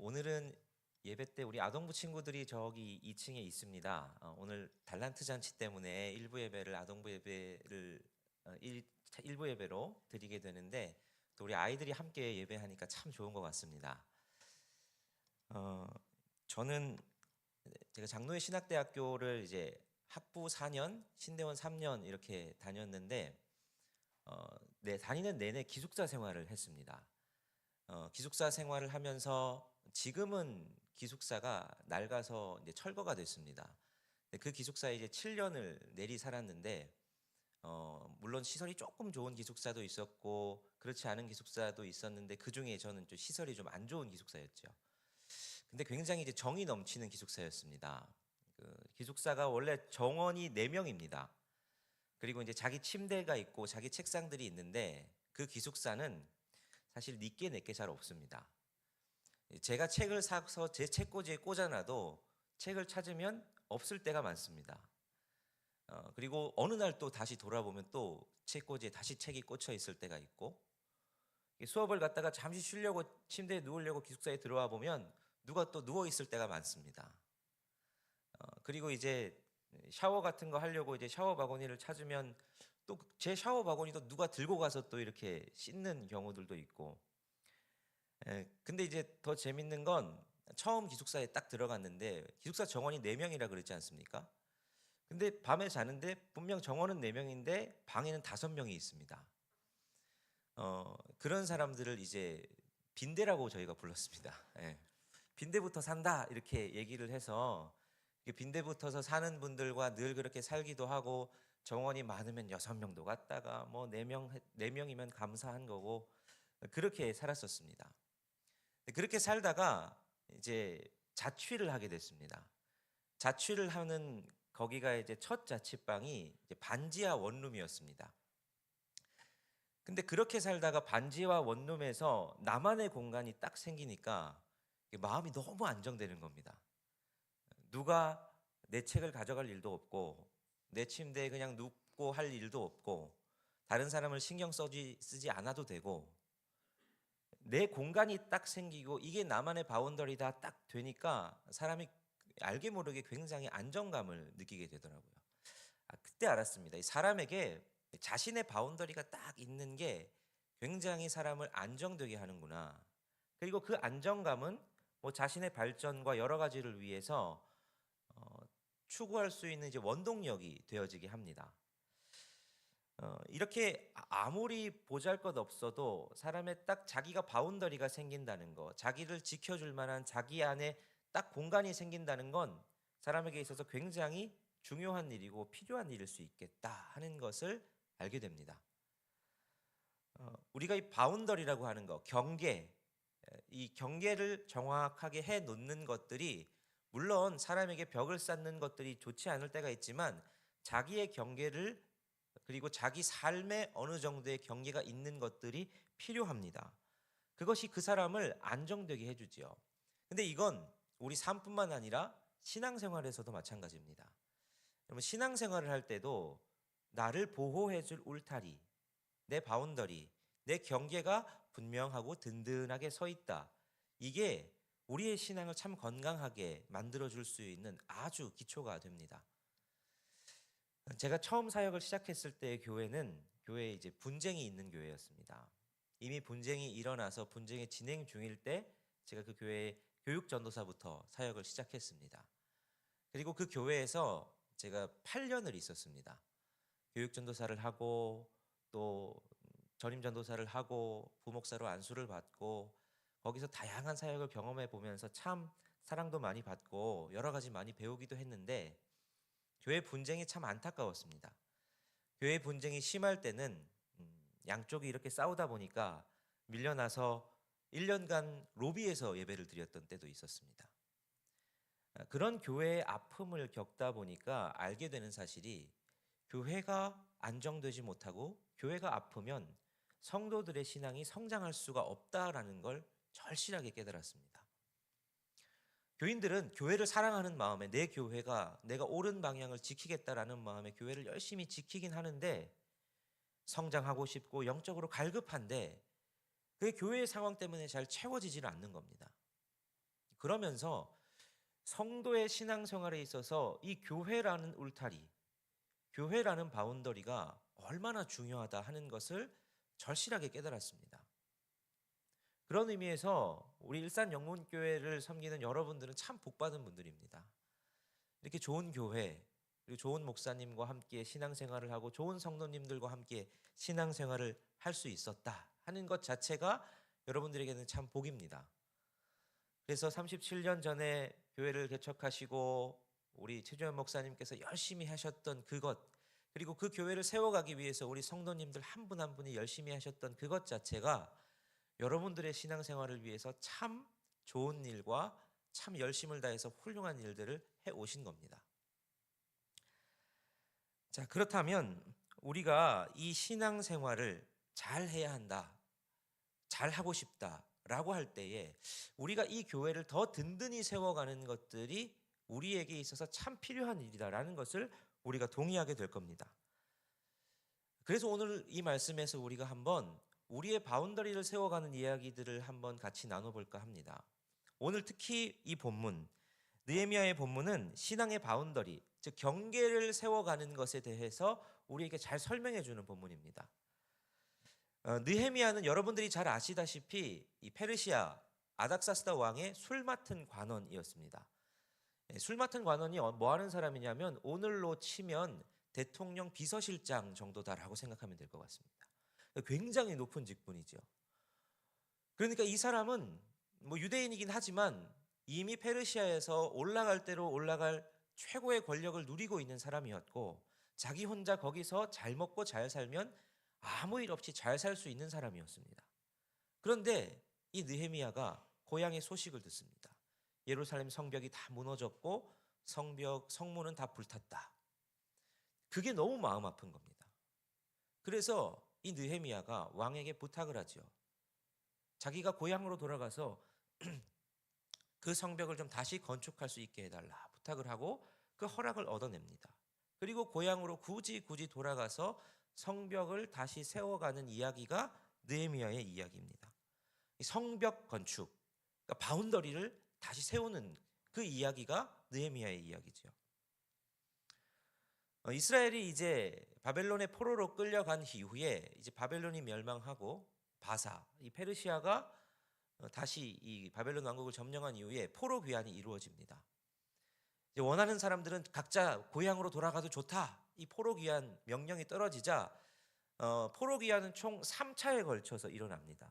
오늘은 예배 때 우리 아동부 친구들이 저기 2층에 있습니다. 어, 오늘 달란트 잔치 때문에 일부 예배를 아동부 예배를 어, 일, 일부 예배로 드리게 되는데 또 우리 아이들이 함께 예배하니까 참 좋은 것 같습니다. 어, 저는 제가 장로회 신학대학교를 이제 학부 4년, 신대원 3년 이렇게 다녔는데 어, 네, 다니는 내내 기숙사 생활을 했습니다. 어, 기숙사 생활을 하면서 지금은 기숙사가 낡아서 이제 철거가 됐습니다. 그 기숙사에 이제 7년을 내리 살았는데 어, 물론 시설이 조금 좋은 기숙사도 있었고 그렇지 않은 기숙사도 있었는데 그 중에 저는 좀 시설이 좀 안 좋은 기숙사였죠. 근데 굉장히 이제 정이 넘치는 기숙사였습니다. 그 기숙사가 원래 정원이 4명입니다. 그리고 이제 자기 침대가 있고 자기 책상들이 있는데 그 기숙사는 사실 니께 내게 잘 없습니다. 제가 책을 사서 제 책꽂이에 꽂아놔도 책을 찾으면 없을 때가 많습니다. 어, 그리고 어느 날 또 다시 돌아보면 또 책꽂이에 다시 책이 꽂혀 있을 때가 있고 수업을 갔다가 잠시 쉬려고 침대에 누우려고 기숙사에 들어와 보면 누가 또 누워 있을 때가 많습니다. 어, 그리고 이제 샤워 같은 거 하려고 이제 샤워 바구니를 찾으면 또 제 샤워 바구니도 누가 들고 가서 또 이렇게 씻는 경우들도 있고. 에, 근데 이제 더 재밌는 건 처음 기숙사에 딱 들어갔는데 기숙사 정원이 4명이라 그랬지 않습니까? 근데 밤에 자는데 분명 정원은 4명인데 방에는 5명이 있습니다. 어, 그런 사람들을 이제 빈대라고 저희가 불렀습니다. 예. 빈대부터 산다 이렇게 얘기를 해서 빈대부터서 사는 분들과 늘 그렇게 살기도 하고 정원이 많으면 여섯 명도 갔다가 뭐네명네 명이면 감사한 거고 그렇게 살았었습니다. 그렇게 살다가 이제 자취를 하게 됐습니다. 자취를 하는 거기가 이제 첫 자취방이 이제 반지하 원룸이었습니다. 근데 그렇게 살다가 반지하 원룸에서 나만의 공간이 딱 생기니까 마음이 너무 안정되는 겁니다. 누가 내 책을 가져갈 일도 없고 내 침대에 그냥 눕고 할 일도 없고 다른 사람을 신경 써지, 쓰지 않아도 되고 내 공간이 딱 생기고 이게 나만의 바운더리다 딱 되니까 사람이 알게 모르게 굉장히 안정감을 느끼게 되더라고요. 아, 그때 알았습니다. 이 사람에게 자신의 바운더리가 딱 있는 게 굉장히 사람을 안정되게 하는구나. 그리고 그 안정감은 뭐 자신의 발전과 여러 가지를 위해서 어, 추구할 수 있는 이제 원동력이 되어지게 합니다. 어, 이렇게 아무리 보잘것 없어도 사람의 딱 자기가 바운더리가 생긴다는 거, 자기를 지켜줄 만한 자기 안에 딱 공간이 생긴다는 건 사람에게 있어서 굉장히 중요한 일이고 필요한 일일 수 있겠다 하는 것을 알게 됩니다. 어, 우리가 이 바운더리라고 하는 거, 경계, 이 경계를 정확하게 해 놓는 것들이 물론 사람에게 벽을 쌓는 것들이 좋지 않을 때가 있지만 자기의 경계를 그리고 자기 삶에 어느 정도의 경계가 있는 것들이 필요합니다. 그것이 그 사람을 안정되게 해주지요. 근데 이건 우리 삶뿐만 아니라 신앙생활에서도 마찬가지입니다. 여러분 신앙생활을 할 때도 나를 보호해줄 울타리, 내 바운더리, 내 경계가 분명하고 든든하게 서 있다. 이게 우리의 신앙을 참 건강하게 만들어 줄 수 있는 아주 기초가 됩니다. 제가 처음 사역을 시작했을 때의 교회는 교회에 이제 분쟁이 있는 교회였습니다. 이미 분쟁이 일어나서 분쟁이 진행 중일 때 제가 그 교회의 교육 전도사부터 사역을 시작했습니다. 그리고 그 교회에서 제가 8년을 있었습니다. 교육 전도사를 하고 또 전임 전도사를 하고 부목사로 안수를 받고 거기서 다양한 사역을 경험해 보면서 참 사랑도 많이 받고 여러 가지 많이 배우기도 했는데 교회 분쟁이 참 안타까웠습니다. 교회 분쟁이 심할 때는 음, 양쪽이 이렇게 싸우다 보니까 밀려나서 1년간 로비에서 예배를 드렸던 때도 있었습니다. 아, 그런 교회의 아픔을 겪다 보니까 알게 되는 사실이 교회가 안정되지 못하고 교회가 아프면 성도들의 신앙이 성장할 수가 없다라는 걸 절실하게 깨달았습니다. 교인들은 교회를 사랑하는 마음에 내 교회가 내가 옳은 방향을 지키겠다라는 마음에 교회를 열심히 지키긴 하는데 성장하고 싶고 영적으로 갈급한데 그 교회의 상황 때문에 잘 채워지지는 않는 겁니다. 그러면서 성도의 신앙생활에 있어서 이 교회라는 울타리, 교회라는 바운더리가 얼마나 중요하다 하는 것을 절실하게 깨달았습니다. 그런 의미에서 우리 일산 영문교회를 섬기는 여러분들은 참 복받은 분들입니다. 이렇게 좋은 교회, 그리고 좋은 목사님과 함께 신앙생활을 하고 좋은 성도님들과 함께 신앙생활을 할 수 있었다 하는 것 자체가 여러분들에게는 참 복입니다. 그래서 37년 전에 교회를 개척하시고 우리 최주현 목사님께서 열심히 하셨던 그것 그리고 그 교회를 세워가기 위해서 우리 성도님들 한 분한 분이 열심히 하셨던 그것 자체가 여러분들의 신앙생활을 위해서 참 좋은 일과 참 열심을 다해서 훌륭한 일들을 해 오신 겁니다. 자, 그렇다면 우리가 이 신앙생활을 잘 해야 한다. 잘 하고 싶다 라고 할 때에 우리가 이 교회를 더 든든히 세워가는 것들이 우리에게 있어서 참 필요한 일이다라는 것을 우리가 동의하게 될 겁니다. 그래서 오늘 이 말씀에서 우리가 한번 우리의 바운더리를 세워가는 이야기들을 한번 같이 나눠볼까 합니다. 오늘 특히 이 본문 느헤미야의 본문은 신앙의 바운더리, 즉 경계를 세워가는 것에 대해서 우리에게 잘 설명해 주는 본문입니다. 어, 느헤미야는 여러분들이 잘 아시다시피 이 페르시아 아닥사스다 왕의 술 맡은 관원이었습니다. 예, 술 맡은 관원이 어- 뭐 하는 사람이냐면 오늘로 치면 대통령 비서실장 정도다라고 생각하면 될 것 같습니다. 굉장히 높은 직분이죠. 그러니까 이 사람은 뭐 유대인이긴 하지만 이미 페르시아에서 올라갈 대로 올라갈 최고의 권력을 누리고 있는 사람이었고 자기 혼자 거기서 잘 먹고 잘 살면 아무 일 없이 잘 살 수 있는 사람이었습니다. 그런데 이 느헤미야가 고향의 소식을 듣습니다. 예루살렘 성벽이 다 무너졌고 성벽 성문은 다 불탔다. 그게 너무 마음 아픈 겁니다. 그래서 이 느헤미야가 왕에게 부탁을 하죠. 자기가 고향으로 돌아가서 그 성벽을 좀 다시 건축할 수 있게 해달라 부탁을 하고 그 허락을 얻어냅니다. 그리고 고향으로 굳이 굳이 돌아가서 성벽을 다시 세워가는 이야기가 느헤미야의 이야기입니다. 이 성벽 건축, 그러니까 바운더리를 다시 세우는 그 이야기가 느헤미야의 이야기죠. 어, 이스라엘이 이제 바벨론의 포로로 끌려간 이후에 이제 바벨론이 멸망하고 바사, 이 페르시아가 어, 다시 이 바벨론 왕국을 점령한 이후에 포로 귀환이 이루어집니다. 이제 원하는 사람들은 각자 고향으로 돌아가도 좋다. 이 포로 귀환 명령이 떨어지자 어, 포로 귀환은 총 3차에 걸쳐서 일어납니다.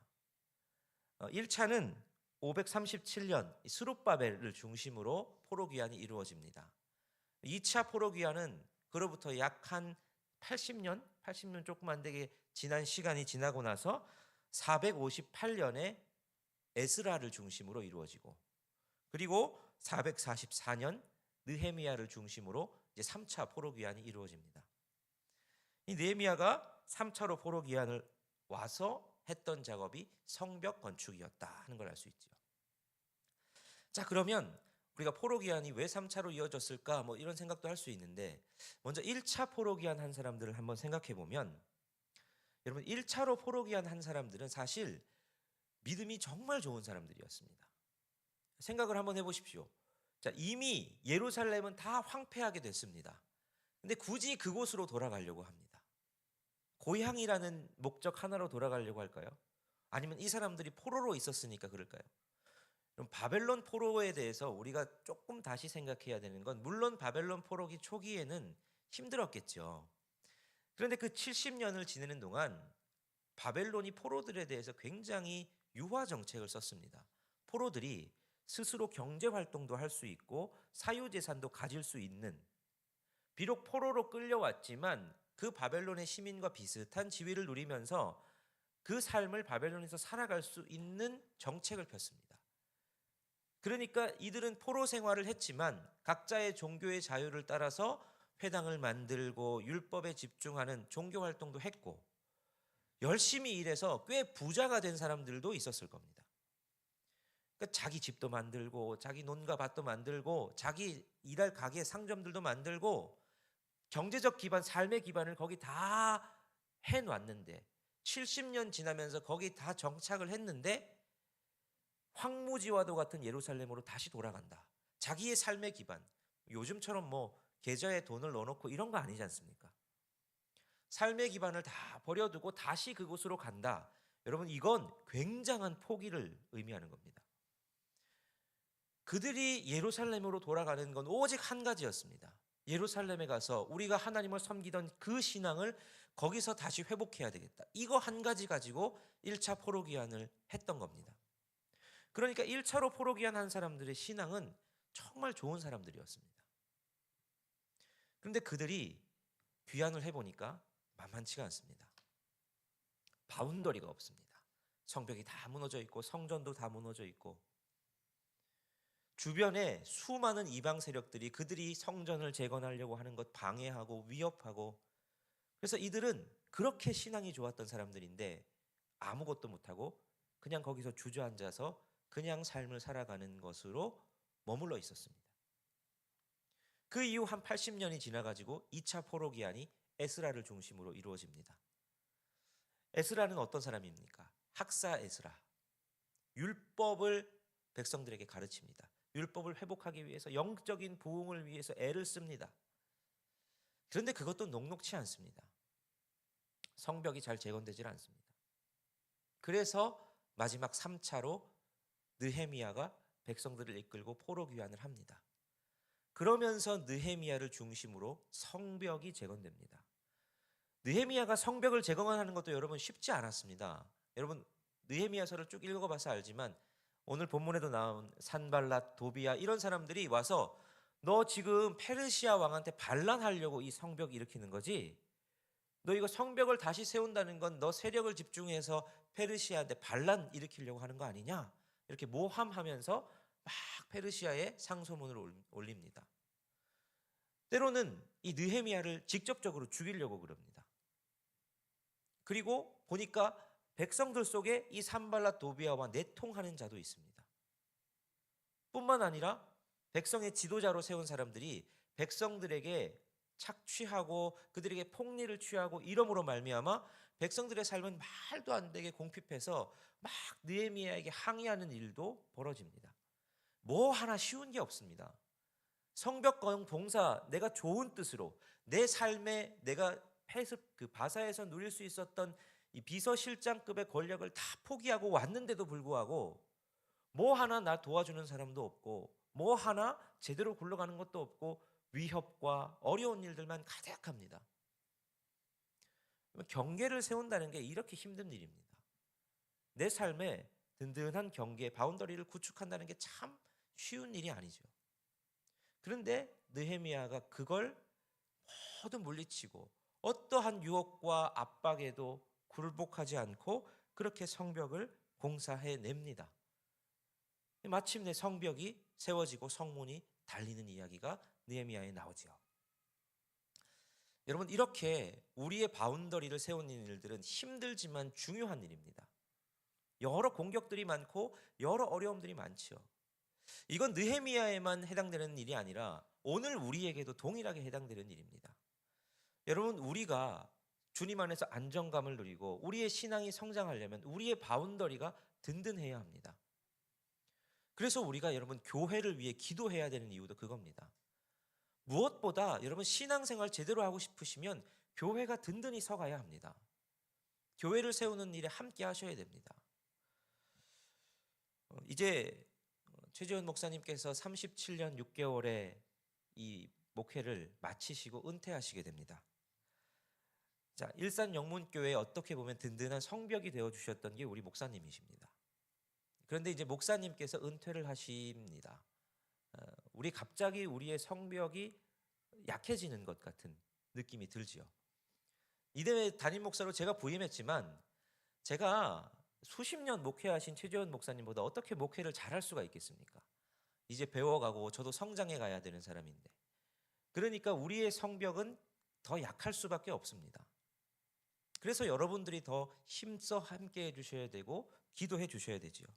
어, 1차는 537년 스룹바벨을 중심으로 포로 귀환이 이루어집니다. 2차 포로 귀환은 그로부터 약 한 80년, 80년 조금 안 되게 지난 시간이 지나고 나서 458년에 에스라를 중심으로 이루어지고 그리고 444년 느헤미야를 중심으로 이제 3차 포로 귀환이 이루어집니다. 이 느헤미야가 3차로 포로 귀환을 와서 했던 작업이 성벽 건축이었다 하는 걸 알 수 있죠. 자, 그러면 우리가 포로 귀환이 왜 3차로 이어졌을까? 뭐 이런 생각도 할 수 있는데 먼저 1차 포로 귀환 한 사람들을 한번 생각해 보면 여러분 1차로 포로 귀환 한 사람들은 사실 믿음이 정말 좋은 사람들이었습니다. 생각을 한번 해 보십시오. 자, 이미 예루살렘은 다 황폐하게 됐습니다. 근데 굳이 그곳으로 돌아가려고 합니다. 고향이라는 목적 하나로 돌아가려고 할까요? 아니면 이 사람들이 포로로 있었으니까 그럴까요? 그럼 바벨론 포로에 대해서 우리가 조금 다시 생각해야 되는 건 물론 바벨론 포로기 초기에는 힘들었겠죠. 그런데 그 70년을 지내는 동안 바벨론이 포로들에 대해서 굉장히 유화 정책을 썼습니다. 포로들이 스스로 경제 활동도 할 수 있고 사유 재산도 가질 수 있는 비록 포로로 끌려왔지만 그 바벨론의 시민과 비슷한 지위를 누리면서 그 삶을 바벨론에서 살아갈 수 있는 정책을 폈습니다. 그러니까 이들은 포로 생활을 했지만 각자의 종교의 자유를 따라서 회당을 만들고 율법에 집중하는 종교 활동도 했고 열심히 일해서 꽤 부자가 된 사람들도 있었을 겁니다. 그러니까 자기 집도 만들고 자기 논과 밭도 만들고 자기 일할 가게 상점들도 만들고 경제적 기반 삶의 기반을 거기 다 해놨는데 70년 지나면서 거기 다 정착을 했는데 황무지와도 같은 예루살렘으로 다시 돌아간다. 자기의 삶의 기반. 요즘처럼 뭐 계좌에 돈을 넣어놓고 이런 거 아니지 않습니까? 삶의 기반을 다 버려두고 다시 그곳으로 간다. 여러분 이건 굉장한 포기를 의미하는 겁니다. 그들이 예루살렘으로 돌아가는 건 오직 한 가지였습니다. 예루살렘에 가서 우리가 하나님을 섬기던 그 신앙을 거기서 다시 회복해야 되겠다. 이거 한 가지 가지고 1차 포로기한을 했던 겁니다. 그러니까 1차로 포로기한 한 사람들의 신앙은 정말 좋은 사람들이었습니다. 그런데 그들이 귀환을 해보니까 만만치가 않습니다. 바운더리가 없습니다. 성벽이 다 무너져 있고 성전도 다 무너져 있고 주변에 수많은 이방 세력들이 그들이 성전을 재건하려고 하는 것 방해하고 위협하고 그래서 이들은 그렇게 신앙이 좋았던 사람들인데 아무것도 못하고 그냥 거기서 주저앉아서 그냥 삶을 살아가는 것으로 머물러 있었습니다. 그 이후 한 80년이 지나가지고 2차 포로 기한이 에스라를 중심으로 이루어집니다. 에스라는 어떤 사람입니까? 학사 에스라. 율법을 백성들에게 가르칩니다. 율법을 회복하기 위해서 영적인 부흥을 위해서 애를 씁니다. 그런데 그것도 녹록치 않습니다. 성벽이 잘 재건되질 않습니다. 그래서 마지막 3차로 느헤미야가 백성들을 이끌고 포로 귀환을 합니다. 그러면서 느헤미야를 중심으로 성벽이 재건됩니다. 느헤미야가 성벽을 재건하는 것도 여러분 쉽지 않았습니다. 여러분 느헤미야서를 쭉 읽어봐서 알지만 오늘 본문에도 나온 산발랏, 도비야 이런 사람들이 와서 너 지금 페르시아 왕한테 반란하려고 이 성벽 일으키는 거지? 너 이거 성벽을 다시 세운다는 건 너 세력을 집중해서 페르시아한테 반란 일으키려고 하는 거 아니냐? 이렇게 모함하면서 막 페르시아에 상소문을 올립니다. 때로는 이 느헤미야를 직접적으로 죽이려고 그럽니다. 그리고 보니까 백성들 속에 이 산발라 도비아와 내통하는 자도 있습니다. 뿐만 아니라 백성의 지도자로 세운 사람들이 백성들에게 착취하고 그들에게 폭리를 취하고 이러므로 말미암아 백성들의 삶은 말도 안 되게 공핍해서 막 느헤미야에게 항의하는 일도 벌어집니다. 뭐 하나 쉬운 게 없습니다. 성벽 봉사 내가 좋은 뜻으로 내 삶에 내가 패습 그 바사에서 누릴 수 있었던 이 비서실장급의 권력을 다 포기하고 왔는데도 불구하고 뭐 하나 나 도와주는 사람도 없고 뭐 하나 제대로 굴러가는 것도 없고 위협과 어려운 일들만 가득합니다. 경계를 세운다는 게 이렇게 힘든 일입니다. 내 삶에 든든한 경계, 바운더리를 구축한다는 게 참 쉬운 일이 아니죠. 그런데 느헤미야가 그걸 모두 물리치고 어떠한 유혹과 압박에도 굴복하지 않고 그렇게 성벽을 공사해 냅니다. 마침내 성벽이 세워지고 성문이 달리는 이야기가 느헤미야에 나오지요. 여러분 이렇게 우리의 바운더리를 세우는 일들은 힘들지만 중요한 일입니다. 여러 공격들이 많고 여러 어려움들이 많지요. 이건 느헤미야에만 해당되는 일이 아니라 오늘 우리에게도 동일하게 해당되는 일입니다. 여러분 우리가 주님 안에서 안정감을 누리고 우리의 신앙이 성장하려면 우리의 바운더리가 든든해야 합니다. 그래서 우리가 여러분 교회를 위해 기도해야 되는 이유도 그겁니다. 무엇보다 여러분 신앙생활 제대로 하고 싶으시면 교회가 든든히 서가야 합니다. 교회를 세우는 일에 함께 하셔야 됩니다. 어, 이제 최재훈 목사님께서 37년 6개월의 이 목회를 마치시고 은퇴하시게 됩니다. 자, 일산 영문교회 어떻게 보면 든든한 성벽이 되어 주셨던 게 우리 목사님이십니다. 그런데 이제 목사님께서 은퇴를 하십니다. 어, 우리 갑자기 우리의 성벽이 약해지는 것 같은 느낌이 들지요. 이대회 담임 목사로 제가 부임했지만 제가 수십 년 목회하신 최재원 목사님보다 어떻게 목회를 잘할 수가 있겠습니까? 이제 배워가고 저도 성장해 가야 되는 사람인데. 그러니까 우리의 성벽은 더 약할 수밖에 없습니다. 그래서 여러분들이 더 힘써 함께 해주셔야 되고 기도해 주셔야 되지요.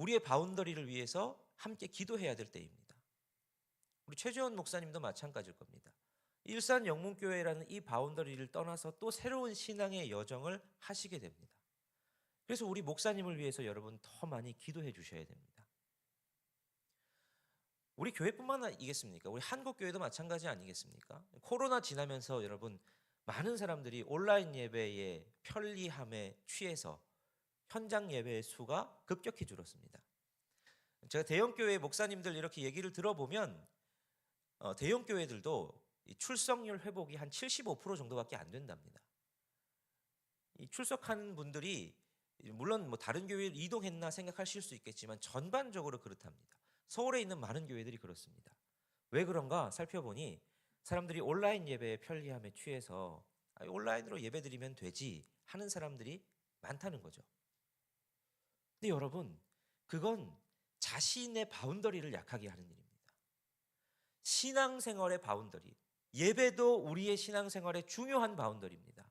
우리의 바운더리를 위해서 함께 기도해야 될 때입니다. 우리 최재원 목사님도 마찬가지일 겁니다. 일산 영문교회라는 이 바운더리를 떠나서 또 새로운 신앙의 여정을 하시게 됩니다. 그래서 우리 목사님을 위해서 여러분 더 많이 기도해 주셔야 됩니다. 우리 교회뿐만 아니겠습니까? 우리 한국 교회도 마찬가지 아니겠습니까? 코로나 지나면서 여러분 많은 사람들이 온라인 예배의 편리함에 취해서 현장 예배의 수가 급격히 줄었습니다. 제가 대형 교회 목사님들 이렇게 얘기를 들어보면 어, 대형 교회들도 이 출석률 회복이 한 75% 정도밖에 안 된답니다. 이 출석하는 분들이 물론 뭐 다른 교회를 이동했나 생각하실 수 있겠지만 전반적으로 그렇답니다. 서울에 있는 많은 교회들이 그렇습니다. 왜 그런가 살펴보니 사람들이 온라인 예배의 편리함에 취해서 아, 온라인으로 예배드리면 되지 하는 사람들이 많다는 거죠. 근데 여러분, 그건 자신의 바운더리를 약하게 하는 일입니다. 신앙생활의 바운더리. 예배도 우리의 신앙생활의 중요한 바운더리입니다.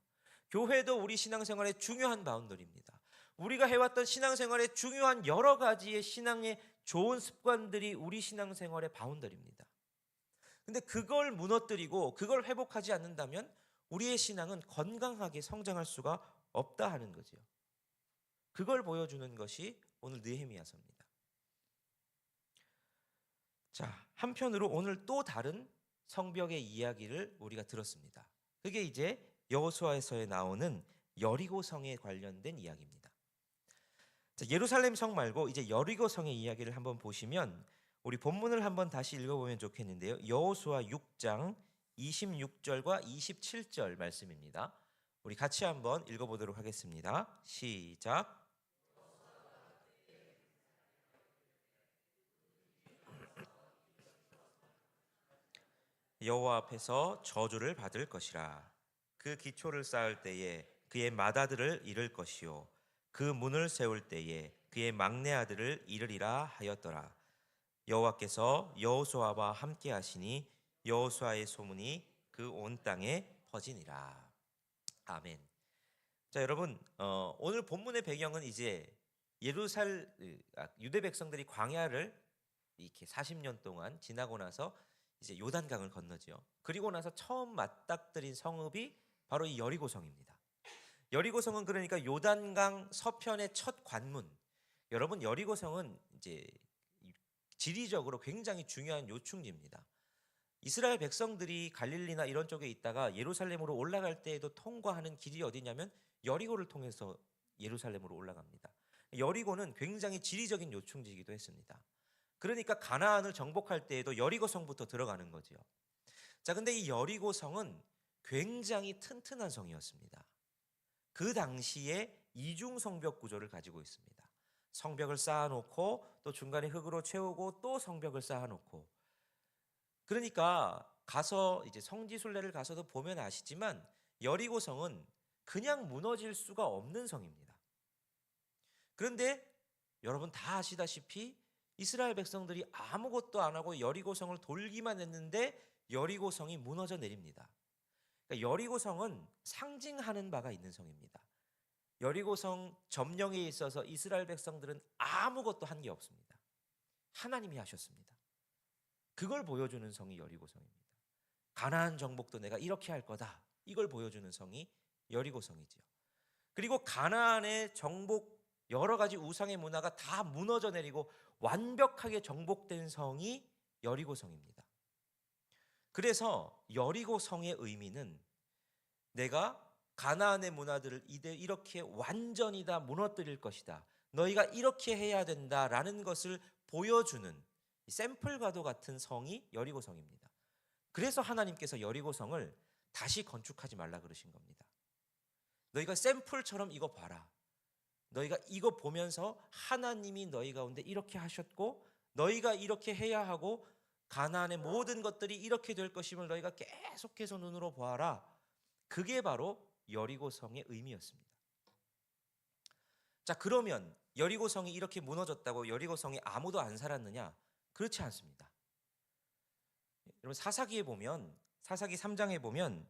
교회도 우리 신앙생활의 중요한 바운더리입니다. 우리가 해왔던 신앙생활의 중요한 여러 가지의 신앙의 좋은 습관들이 우리 신앙생활의 바운더리입니다. 근데 그걸 무너뜨리고 그걸 회복하지 않는다면 우리의 신앙은 건강하게 성장할 수가 없다 하는 거죠. 그걸 보여주는 것이 오늘 느헤미야서입니다. 자, 한편으로 오늘 또 다른 성벽의 이야기를 우리가 들었습니다. 그게 이제 여호수아에서 나오는 여리고 성에 관련된 이야기입니다. 자, 예루살렘 성 말고 이제 여리고 성의 이야기를 한번 보시면 우리 본문을 한번 다시 읽어보면 좋겠는데요. 여호수아 6장 26절과 27절 말씀입니다. 우리 같이 한번 읽어보도록 하겠습니다. 시작. 여호와 앞에서 저주를 받을 것이라. 그 기초를 쌓을 때에 그의 맏아들을 잃을 것이요 그 문을 세울 때에 그의 막내 아들을 잃으리라 하였더라. 여호와께서 여호수아와 함께 하시니 여호수아의 소문이 그 온 땅에 퍼지니라. 아멘. 자 여러분 어, 오늘 본문의 배경은 이제 예루살 아, 유대 백성들이 광야를 이렇게 40년 동안 지나고 나서 이제 요단강을 건너지요. 그리고 나서 처음 맞닥뜨린 성읍이 바로 이 여리고성입니다. 여리고성은 그러니까 요단강 서편의 첫 관문. 여러분 여리고성은 이제 지리적으로 굉장히 중요한 요충지입니다. 이스라엘 백성들이 갈릴리나 이런 쪽에 있다가 예루살렘으로 올라갈 때에도 통과하는 길이 어디냐면 여리고를 통해서 예루살렘으로 올라갑니다. 여리고는 굉장히 지리적인 요충지이기도 했습니다. 그러니까 가나안을 정복할 때에도 여리고 성부터 들어가는 거지요. 자, 근데 이 여리고 성은 굉장히 튼튼한 성이었습니다. 그 당시에 이중 성벽 구조를 가지고 있습니다. 성벽을 쌓아놓고 또 중간에 흙으로 채우고 또 성벽을 쌓아놓고 그러니까 가서 이제 성지순례를 가서도 보면 아시지만 여리고 성은 그냥 무너질 수가 없는 성입니다. 그런데 여러분 다 아시다시피 이스라엘 백성들이 아무것도 안 하고 여리고 성을 돌기만 했는데 여리고 성이 무너져 내립니다. 그러니까 여리고 성은 상징하는 바가 있는 성입니다. 여리고 성 점령에 있어서 이스라엘 백성들은 아무것도 한 게 없습니다. 하나님이 하셨습니다. 그걸 보여주는 성이 여리고성입니다. 가나안 정복도 내가 이렇게 할 거다. 이걸 보여주는 성이 여리고성이지요. 그리고 가나안의 정복 여러 가지 우상의 문화가 다 무너져 내리고 완벽하게 정복된 성이 여리고성입니다. 그래서 여리고성의 의미는 내가 가나안의 문화들을 이대 이렇게 완전히 다 무너뜨릴 것이다. 너희가 이렇게 해야 된다라는 것을 보여주는 샘플과도 같은 성이 여리고 성입니다. 그래서 하나님께서 여리고 성을 다시 건축하지 말라 그러신 겁니다. 너희가 샘플처럼 이거 봐라. 너희가 이거 보면서 하나님이 너희 가운데 이렇게 하셨고 너희가 이렇게 해야 하고 가나안의 모든 것들이 이렇게 될 것임을 너희가 계속해서 눈으로 보아라. 그게 바로 여리고 성의 의미였습니다. 자, 그러면 여리고 성이 이렇게 무너졌다고 여리고성에 아무도 안 살았느냐? 그렇지 않습니다. 여러분 사사기에 보면 사사기 3장에 보면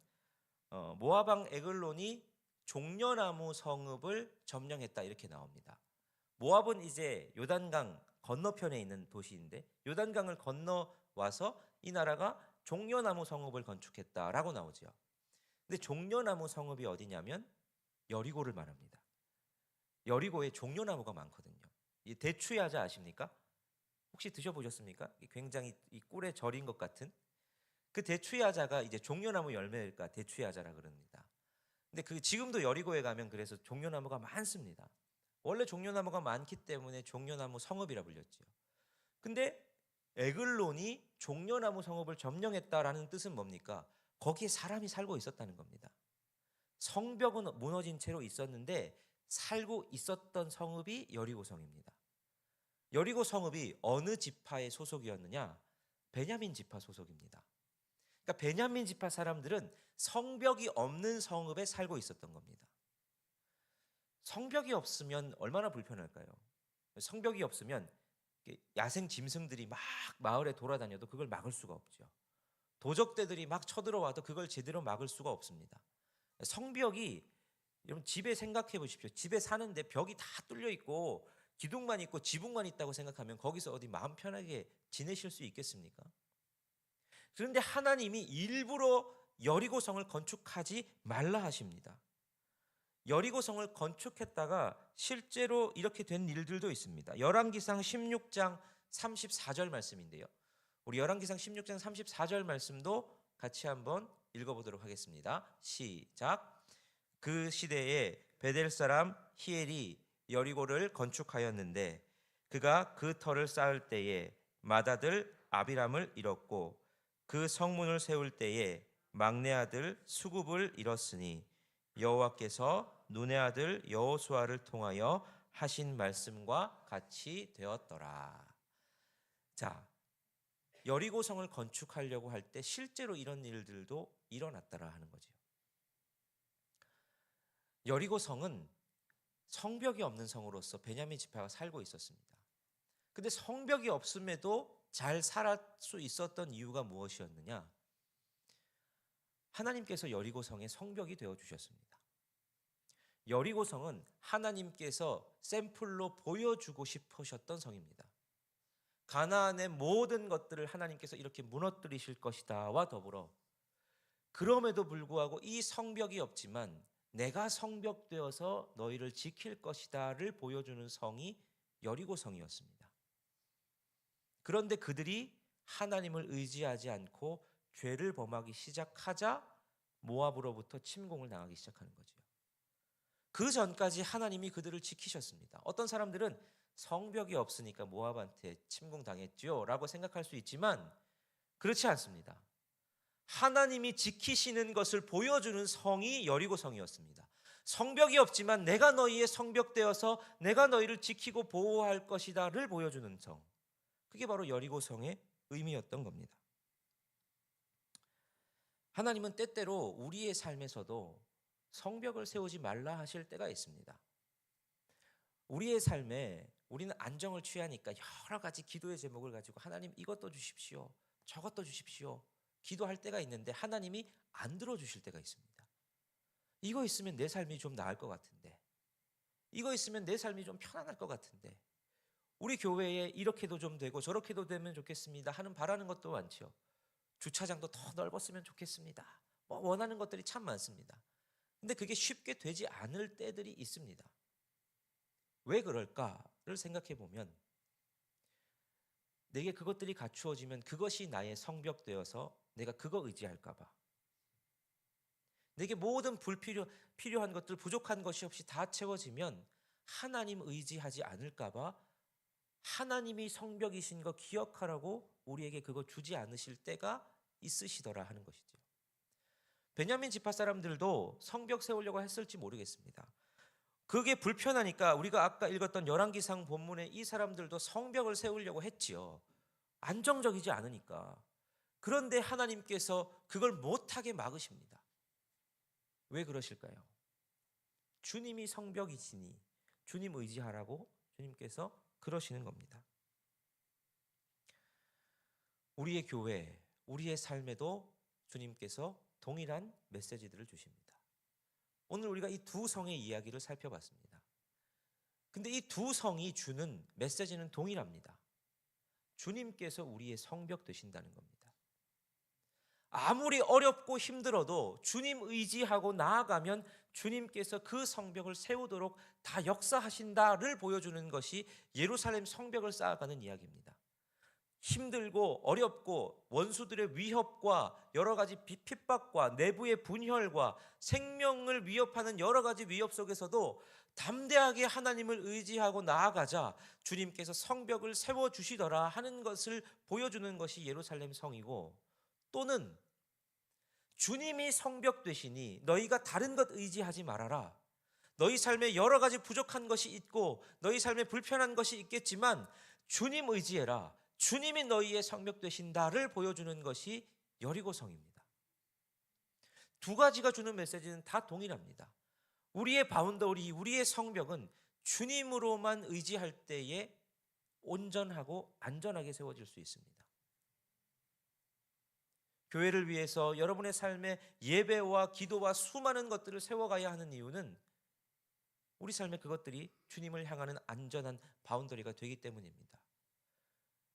어, 모아방 에글론이 종려나무 성읍을 점령했다 이렇게 나옵니다. 모압은 이제 요단강 건너편에 있는 도시인데 요단강을 건너 와서 이 나라가 종려나무 성읍을 건축했다라고 나오죠. 근데 종려나무 성읍이 어디냐면 여리고를 말합니다. 여리고에 종려나무가 많거든요. 이 대추야자 아십니까? 혹시 드셔보셨습니까? 이 굉장히 이 꿀에 절인 것 같은 그 대추야자가 이제 종려나무 열매가 대추야자라 그럽니다. 근데 그 지금도 여리고에 가면 그래서 종려나무가 많습니다. 원래 종려나무가 많기 때문에 종려나무 성읍이라 불렸지요. 근데 에글론이 종려나무 성읍을 점령했다라는 뜻은 뭡니까? 거기에 사람이 살고 있었다는 겁니다. 성벽은 무너진 채로 있었는데 살고 있었던 성읍이 여리고 성입니다. 여리고 성읍이 어느 지파의 소속이었느냐? 베냐민 지파 소속입니다. 그러니까 베냐민 지파 사람들은 성벽이 없는 성읍에 살고 있었던 겁니다. 성벽이 없으면 얼마나 불편할까요? 성벽이 없으면 야생 짐승들이 막 마을에 돌아다녀도 그걸 막을 수가 없죠. 도적대들이 막 쳐들어와도 그걸 제대로 막을 수가 없습니다. 성벽이 여러분 집에 생각해 보십시오. 집에 사는데 벽이 다 뚫려 있고 기둥만 있고 지붕만 있다고 생각하면 거기서 어디 마음 편하게 지내실 수 있겠습니까? 그런데 하나님이 일부러 여리고성을 건축하지 말라 하십니다. 여리고성을 건축했다가 실제로 이렇게 된 일들도 있습니다. 열왕기상 16장 34절 말씀인데요. 우리 열왕기상 16장 34절 말씀도 같이 한번 읽어보도록 하겠습니다. 시작. 그 시대에 베델 사람 히엘이 여리고를 건축하였는데 그가 그 터를 쌓을 때에 마다들 아비람을 잃었고 그 성문을 세울 때에 막내 아들 수굽을 잃었으니 여호와께서 눈의 아들 여호수아를 통하여 하신 말씀과 같이 되었더라. 자, 여리고성을 건축하려고 할 때 실제로 이런 일들도 일어났더라 하는 거죠. 여리고성은 성벽이 없는 성으로서 베냐민 지파가 살고 있었습니다. 근데 성벽이 없음에도 잘살수 있었던 이유가 무엇이었느냐? 하나님께서 여리고 성의 성벽이 되어 주셨습니다. 여리고 성은 하나님께서 샘플로 보여주고 싶으셨던 성입니다. 가나안의 모든 것들을 하나님께서 이렇게 무너뜨리실 것이다와 더불어 그럼에도 불구하고 이 성벽이 없지만 내가 성벽 되어서 너희를 지킬 것이다를 보여주는 성이 여리고 성이었습니다. 그런데 그들이 하나님을 의지하지 않고 죄를 범하기 시작하자 모압으로부터 침공을 당하기 시작하는 거죠. 그 전까지 하나님이 그들을 지키셨습니다. 어떤 사람들은 성벽이 없으니까 모압한테 침공당했죠라고 생각할 수 있지만 그렇지 않습니다. 하나님이 지키시는 것을 보여주는 성이 여리고 성이었습니다. 성벽이 없지만 내가 너희의 성벽 되어서 내가 너희를 지키고 보호할 것이다를 보여주는 성. 그게 바로 여리고 성의 의미였던 겁니다. 하나님은 때때로 우리의 삶에서도 성벽을 세우지 말라 하실 때가 있습니다. 우리의 삶에 우리는 안정을 취하니까 여러 가지 기도의 제목을 가지고 하나님 이것도 주십시오. 저것도 주십시오. 기도할 때가 있는데 하나님이 안 들어주실 때가 있습니다. 이거 있으면 내 삶이 좀 나을 것 같은데. 이거 있으면 내 삶이 좀 편안할 것 같은데. 우리 교회에 이렇게도 좀 되고 저렇게도 되면 좋겠습니다. 하는 바라는 것도 많죠. 주차장도 더 넓었으면 좋겠습니다. 뭐 원하는 것들이 참 많습니다. 근데 그게 쉽게 되지 않을 때들이 있습니다. 왜 그럴까를 생각해 보면 내게 그것들이 갖추어지면 그것이 나의 성벽 되어서 내가 그거 의지할까 봐. 내게 모든 불필요 필요한 것들 부족한 것이 없이 다 채워지면 하나님 의지하지 않을까 봐 하나님이 성벽이신 거 기억하라고 우리에게 그거 주지 않으실 때가 있으시더라 하는 것이죠. 베냐민 지파 사람들도 성벽 세우려고 했을지 모르겠습니다. 그게 불편하니까 우리가 아까 읽었던 열왕기상 본문에 이 사람들도 성벽을 세우려고 했지요. 안정적이지 않으니까. 그런데 하나님께서 그걸 못하게 막으십니다. 왜 그러실까요? 주님이 성벽이시니 주님 의지하라고 주님께서 그러시는 겁니다. 우리의 교회, 우리의 삶에도 주님께서 동일한 메시지들을 주십니다. 오늘 우리가 이 두 성의 이야기를 살펴봤습니다. 근데 이 두 성이 주는 메시지는 동일합니다. 주님께서 우리의 성벽 되신다는 겁니다. 아무리 어렵고 힘들어도 주님 의지하고 나아가면 주님께서 그 성벽을 세우도록 다 역사하신다를 보여주는 것이 예루살렘 성벽을 쌓아가는 이야기입니다. 힘들고 어렵고 원수들의 위협과 여러 가지 비- 핍박과 내부의 분열과 생명을 위협하는 여러 가지 위협 속에서도 담대하게 하나님을 의지하고 나아가자 주님께서 성벽을 세워 주시더라 하는 것을 보여주는 것이 예루살렘 성이고 또는 주님이 성벽 되시니 너희가 다른 것 의지하지 말아라. 너희 삶에 여러 가지 부족한 것이 있고 너희 삶에 불편한 것이 있겠지만 주님 의지해라. 주님이 너희의 성벽 되신다를 보여주는 것이 여리고성입니다. 두 가지가 주는 메시지는 다 동일합니다. 우리의 바운더리, 우리의 성벽은 주님으로만 의지할 때에 온전하고 안전하게 세워질 수 있습니다. 교회를 위해서 여러분의 삶에 예배와 기도와 수많은 것들을 세워가야 하는 이유는 우리 삶에 그것들이 주님을 향하는 안전한 바운더리가 되기 때문입니다.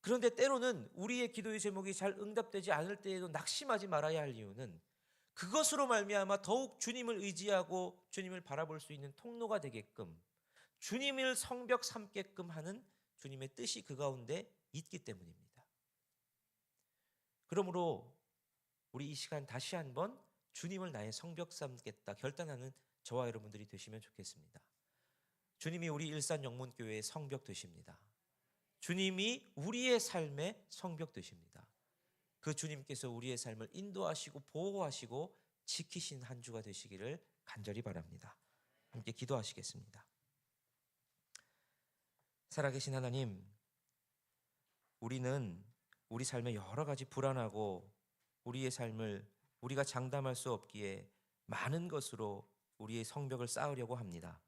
그런데 때로는 우리의 기도의 제목이 잘 응답되지 않을 때에도 낙심하지 말아야 할 이유는 그것으로 말미암아 더욱 주님을 의지하고 주님을 바라볼 수 있는 통로가 되게끔 주님을 성벽 삼게끔 하는 주님의 뜻이 그 가운데 있기 때문입니다. 그러므로 우리 이 시간 다시 한번 주님을 나의 성벽 삼겠다 결단하는 저와 여러분들이 되시면 좋겠습니다. 주님이 우리 일산 영문교회의 성벽 되십니다. 주님이 우리의 삶의 성벽 되십니다. 그 주님께서 우리의 삶을 인도하시고 보호하시고 지키신 한 주가 되시기를 간절히 바랍니다. 함께 기도하시겠습니다. 살아계신 하나님, 우리는 우리 삶에 여러 가지 불안하고 우리의 삶을 우리가 장담할 수 없기에 많은 것으로 우리의 성벽을 쌓으려고 합니다.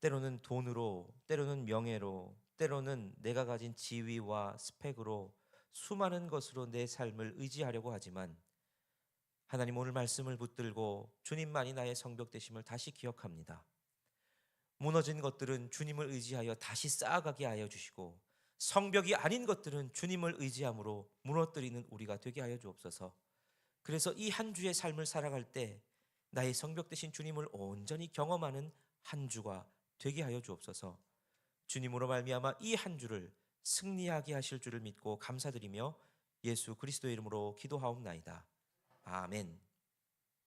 때로는 돈으로, 때로는 명예로, 때로는 내가 가진 지위와 스펙으로 수많은 것으로 내 삶을 의지하려고 하지만 하나님 오늘 말씀을 붙들고 주님만이 나의 성벽 되심을 다시 기억합니다. 무너진 것들은 주님을 의지하여 다시 쌓아가게 하여 주시고 성벽이 아닌 것들은 주님을 의지함으로 무너뜨리는 우리가 되게 하여 주옵소서. 그래서 이 한 주의 삶을 살아갈 때 나의 성벽 되신 주님을 온전히 경험하는 한 주가 되게 하여 주옵소서. 주님으로 말미암아 이 한 주를 승리하게 하실 줄을 믿고 감사드리며 예수 그리스도의 이름으로 기도하옵나이다. 아멘.